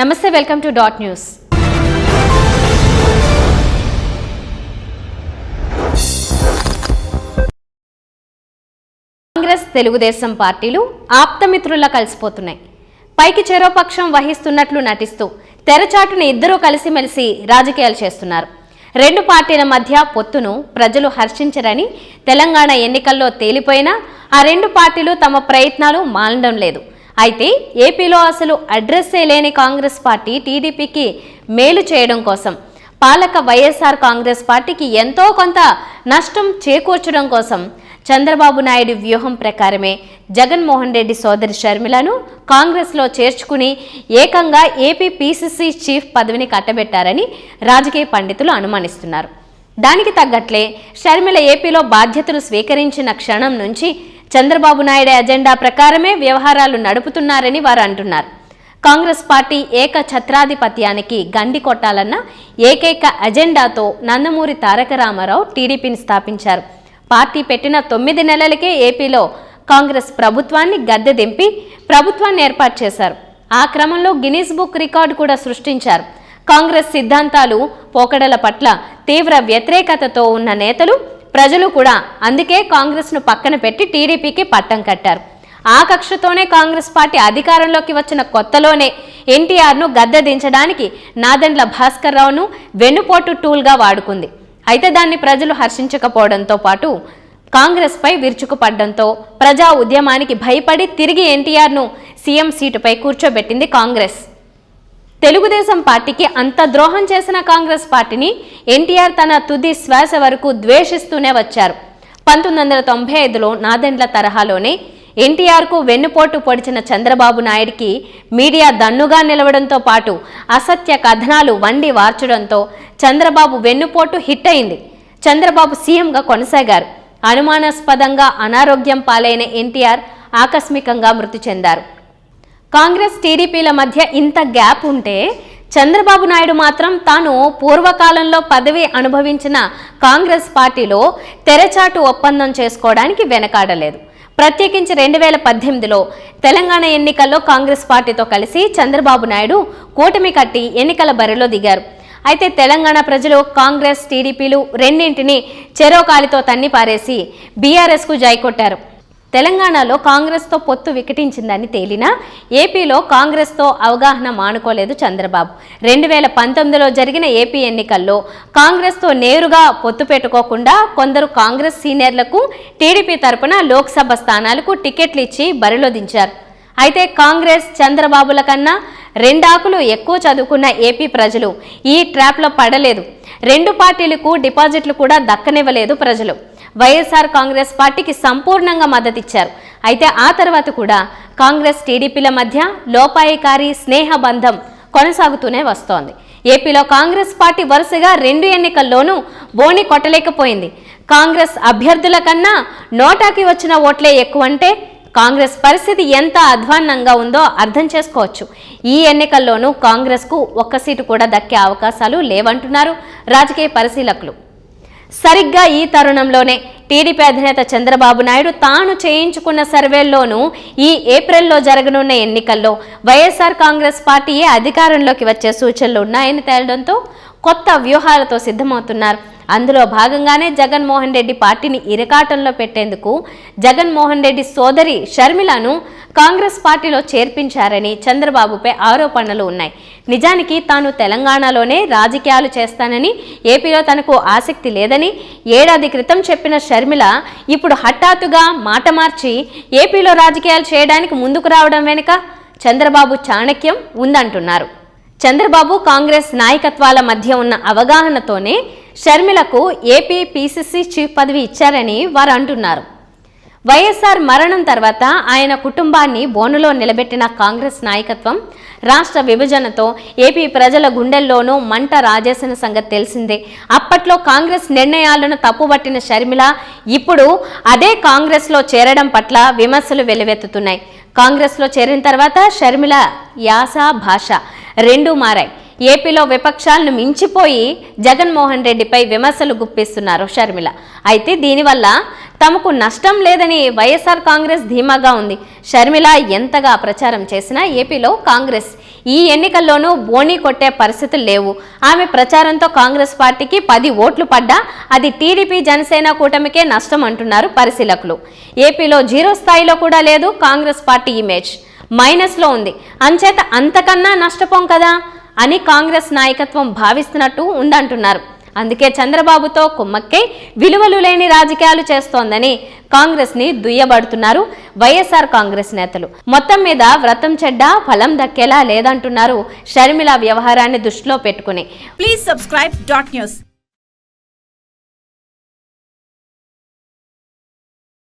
నమస్తే welcome to dot news. Congress Telugu Desam పార్టీలు ఆప్తమిత్రుల్లా కలిసిపోతున్నాయి. పైకి చెరోపక్షం వహిస్తున్నట్లు నటిస్తూ తెరచాటున ఇద్దరూ కలిసిమెలిసి రాజకీయాలు చేస్తున్నారు. రెండు పార్టీల మధ్య పొత్తును ప్రజలు హర్షించరని తెలంగాణ ఎన్నికల్లో తేలిపోయినా ఆ రెండు పార్టీలు తమ ప్రయత్నాలు మానడం లేదు. అయితే ఏపీలో అసలు అడ్రస్సే లేని కాంగ్రెస్ పార్టీ టీడీపీకి మేలు చేయడం కోసం పాలక వైఎస్ఆర్ కాంగ్రెస్ పార్టీకి ఎంతో కొంత నష్టం చేకూర్చడం కోసం చంద్రబాబు నాయుడు వ్యూహం ప్రకారమే జగన్మోహన్ రెడ్డి సోదరి షర్మిలను కాంగ్రెస్లో చేర్చుకుని ఏకంగా ఏపీ పీసీసీ చీఫ్ పదవిని కట్టబెట్టారని రాజకీయ పండితులు అనుమానిస్తున్నారు. దానికి తగ్గట్లే షర్మిల ఏపీలో బాధ్యతలు స్వీకరించిన క్షణం నుంచి చంద్రబాబు నాయుడు ఎజెండా ప్రకారమే వ్యవహారాలు నడుపుతున్నారని వారు అంటున్నారు. కాంగ్రెస్ పార్టీ ఏక ఛత్రాధిపత్యానికి గండి కొట్టాలన్న ఏకైక అజెండాతో నందమూరి తారక రామారావు టీడీపీని స్థాపించారు. పార్టీ పెట్టిన తొమ్మిది నెలలకే ఏపీలో కాంగ్రెస్ ప్రభుత్వాన్ని గద్దె దింపి ప్రభుత్వాన్ని ఏర్పాటు చేశారు. ఆ క్రమంలో గినీస్ బుక్ రికార్డు కూడా సృష్టించారు. కాంగ్రెస్ సిద్ధాంతాలు పోకడల పట్ల తీవ్ర వ్యతిరేకతతో ఉన్న నేతలు ప్రజలు కూడా అందుకే కాంగ్రెస్ను పక్కన పెట్టి టీడీపీకి పట్టం కట్టారు. ఆ కక్షతోనే కాంగ్రెస్ పార్టీ అధికారంలోకి వచ్చిన కొత్తలోనే ఎన్టీఆర్ను గద్దెదించడానికి నాదెండ్ల భాస్కర్ రావును వెన్నుపోటు టూల్గా వాడుకుంది. అయితే దాన్ని ప్రజలు హర్షించకపోవడంతో పాటు కాంగ్రెస్పై విరుచుకుపడ్డంతో ప్రజా ఉద్యమానికి భయపడి తిరిగి ఎన్టీఆర్ను సీఎం సీటుపై కూర్చోబెట్టింది కాంగ్రెస్. తెలుగుదేశం పార్టీకి అంత ద్రోహం చేసిన కాంగ్రెస్ పార్టీని ఎన్టీఆర్ తన తుది శ్వాస వరకు ద్వేషిస్తూనే వచ్చారు. పంతొమ్మిది వందల తొంభై ఐదులో నాదెండ్ల తరహాలోనే ఎన్టీఆర్కు వెన్నుపోటు పొడిచిన చంద్రబాబు నాయుడికి మీడియా దన్నుగా నిలవడంతో పాటు అసత్య కథనాలు వండి వార్చడంతో చంద్రబాబు వెన్నుపోటు హిట్ అయింది. చంద్రబాబు సీఎంగా కొనసాగారు. అనుమానాస్పదంగా అనారోగ్యం పాలైన ఎన్టీఆర్ ఆకస్మికంగా మృతి చెందారు. కాంగ్రెస్ టీడీపీల మధ్య ఇంత గ్యాప్ ఉంటే చంద్రబాబు నాయుడు మాత్రం తాను పూర్వకాలంలో పదవి అనుభవించిన కాంగ్రెస్ పార్టీలో తెరచాటు ఒప్పందం చేసుకోవడానికి వెనకాడలేదు. ప్రత్యేకించి రెండు వేల పద్దెనిమిదిలో తెలంగాణ ఎన్నికల్లో కాంగ్రెస్ పార్టీతో కలిసి చంద్రబాబు నాయుడు కూటమి కట్టి ఎన్నికల బరిలో దిగారు. అయితే తెలంగాణ ప్రజలు కాంగ్రెస్ టీడీపీలు రెండింటిని చెరోకాలితో తన్ని పారేసి బీఆర్ఎస్కు జైకొట్టారు తెలంగాణలో కాంగ్రెస్తో పొత్తు వికటించిందని తేలినా ఏపీలో కాంగ్రెస్తో అవగాహన మానుకోలేదు చంద్రబాబు. రెండు వేల పంతొమ్మిదిలో జరిగిన ఏపీ ఎన్నికల్లో కాంగ్రెస్తో నేరుగా పొత్తు పెట్టుకోకుండా కొందరు కాంగ్రెస్ సీనియర్లకు టీడీపీ తరపున లోక్సభ స్థానాలకు టికెట్లు ఇచ్చి బరిలో దించారు అయితే కాంగ్రెస్ చంద్రబాబుల కన్నా రెండాకులు ఎక్కువ చదువుకున్న ఏపీ ప్రజలు ఈ ట్రాప్లో పడలేదు. రెండు పార్టీలకు డిపాజిట్లు కూడా దక్కనివ్వలేదు ప్రజలు. వైఎస్ఆర్ కాంగ్రెస్ పార్టీకి సంపూర్ణంగా మద్దతిచ్చారు. అయితే ఆ తర్వాత కూడా కాంగ్రెస్ టీడీపీల మధ్య లోపాయికారి స్నేహ బంధం కొనసాగుతూనే వస్తోంది. ఏపీలో కాంగ్రెస్ పార్టీ వరుసగా రెండు ఎన్నికల్లోనూ బోణి కొట్టలేకపోయింది. కాంగ్రెస్ అభ్యర్థుల కన్నా నోటాకి వచ్చిన ఓట్లే ఎక్కువంటే కాంగ్రెస్ పరిస్థితి ఎంత అధ్వాన్నంగా ఉందో అర్థం చేసుకోవచ్చు. ఈ ఎన్నికల్లోనూ కాంగ్రెస్కు ఒక్క సీటు కూడా దక్కే అవకాశాలు లేవంటున్నారు రాజకీయ పరిశీలకులు. సరిగ్గా ఈ తరుణంలోనే. టీడీపీ అధినేత చంద్రబాబు నాయుడు తాను చేయించుకున్న సర్వేల్లోనూ ఈ ఏప్రిల్లో జరగనున్న ఎన్నికల్లో వైఎస్ఆర్ కాంగ్రెస్ పార్టీయే అధికారంలోకి వచ్చే సూచనలు ఉన్నాయని తేలడంతో కొత్త వ్యూహాలతో సిద్ధమవుతున్నారు. అందులో భాగంగానే జగన్మోహన్ రెడ్డి పార్టీని ఇరకాటంలో పెట్టేందుకు జగన్మోహన్ రెడ్డి సోదరి షర్మిలను కాంగ్రెస్ పార్టీలో చేర్పించారని చంద్రబాబుపై ఆరోపణలు ఉన్నాయి. నిజానికి తాను తెలంగాణలోనే రాజకీయాలు చేస్తానని ఏపీలో తనకు ఆసక్తి లేదని ఏడాది క్రితం చెప్పిన షర్మిల ఇప్పుడు హఠాత్తుగా మాట మార్చి ఏపీలో రాజకీయాలు చేయడానికి ముందుకు రావడం వెనుక చంద్రబాబు చాణక్యం ఉందంటున్నారు. చంద్రబాబు కాంగ్రెస్ నాయకత్వాల మధ్య ఉన్న అవగాహనతోనే షర్మిలకు ఏపీ పీసీసీ చీఫ్ పదవి ఇచ్చారని వారు అంటున్నారు. వైఎస్ఆర్ మరణం తర్వాత ఆయన కుటుంబాన్ని బోనులో నిలబెట్టిన కాంగ్రెస్ నాయకత్వం రాష్ట్ర విభజనతో ఏపీ ప్రజల గుండెల్లోనూ మంట రాజేసిన సంగతి తెలిసిందే. అప్పట్లో కాంగ్రెస్ నిర్ణయాలను తప్పుబట్టిన షర్మిల ఇప్పుడు అదే కాంగ్రెస్లో చేరడం పట్ల విమర్శలు వెలువెత్తుతున్నాయి. కాంగ్రెస్లో చేరిన తర్వాత షర్మిల యాస భాష రెండూ మారాయి. ఏపీలో విపక్షాలను మించిపోయి జగన్మోహన్ రెడ్డిపై విమర్శలు గుప్పిస్తున్నారు షర్మిల. అయితే దీనివల్ల తమకు నష్టం లేదని వైఎస్ఆర్ కాంగ్రెస్ ధీమాగా ఉంది. షర్మిల ఎంతగా ప్రచారం చేసినా ఏపీలో కాంగ్రెస్ ఈ ఎన్నికల్లోనూ బోనీ కొట్టే పరిస్థితులు లేవు. ఆమె ప్రచారంతో కాంగ్రెస్ పార్టీకి పది ఓట్లు పడ్డా అది టీడీపీ జనసేన కూటమికే నష్టం అంటున్నారు పరిశీలకులు. ఏపీలో జీరో స్థాయిలో కూడా లేదు కాంగ్రెస్ పార్టీ ఇమేజ్. మైనస్లో ఉంది. అంచేత అంతకన్నా నష్టపోం కదా? అని కాంగ్రెస్ నాయకత్వం భావిస్తున్నట్టు ఉందంటున్నారు. అందుకే చంద్రబాబుతో కుమ్మక్కై విలువలు లేని రాజకీయాలు చేస్తోందని కాంగ్రెస్ని దుయ్యబడుతున్నారు వైఎస్ఆర్ కాంగ్రెస్ నేతలు. మొత్తం మీద వ్రతం చెడ్డ ఫలం దక్కేలా లేదంటున్నారు షర్మిల వ్యవహారాన్ని దృష్టిలో పెట్టుకుని. Please subscribe dot news.